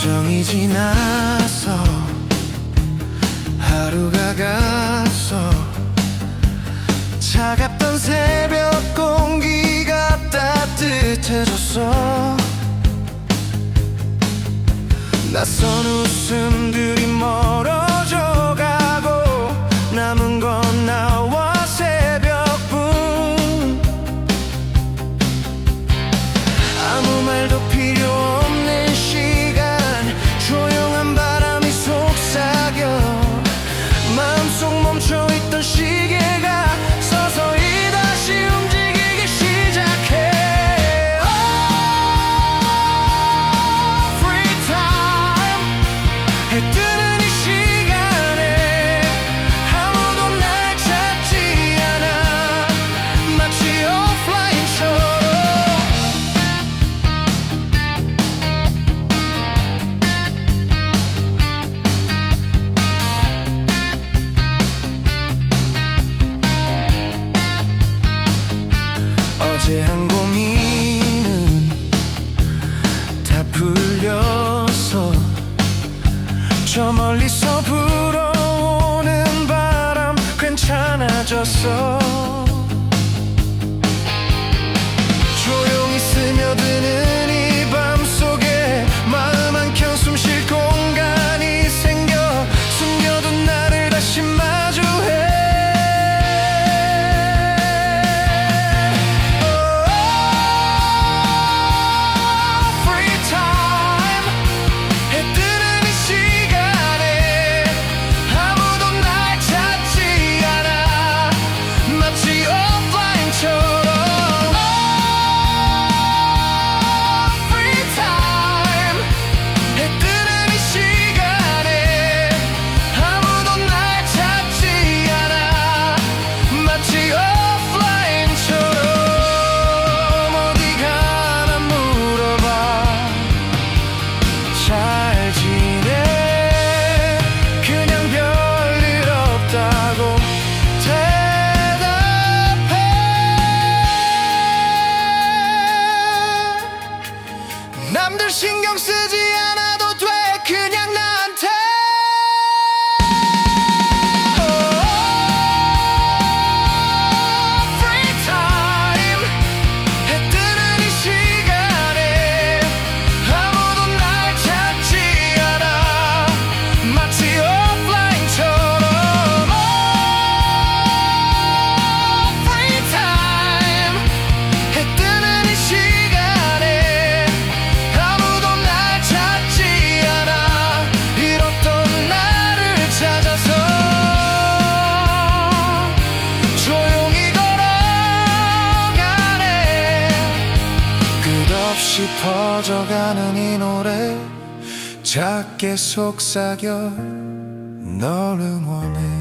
여정이 지나서 하루가 가서 차갑던 새벽 공기가 따뜻해졌어. 낯선 웃음들이 멀어 멈춰있던 시계 어제 한 고민은 다 풀려서 저 멀리서 불어오는 바람 괜찮아졌어. 남들 신경 쓰지. 퍼져가는 이 노래 작게 속삭여 너를 원해.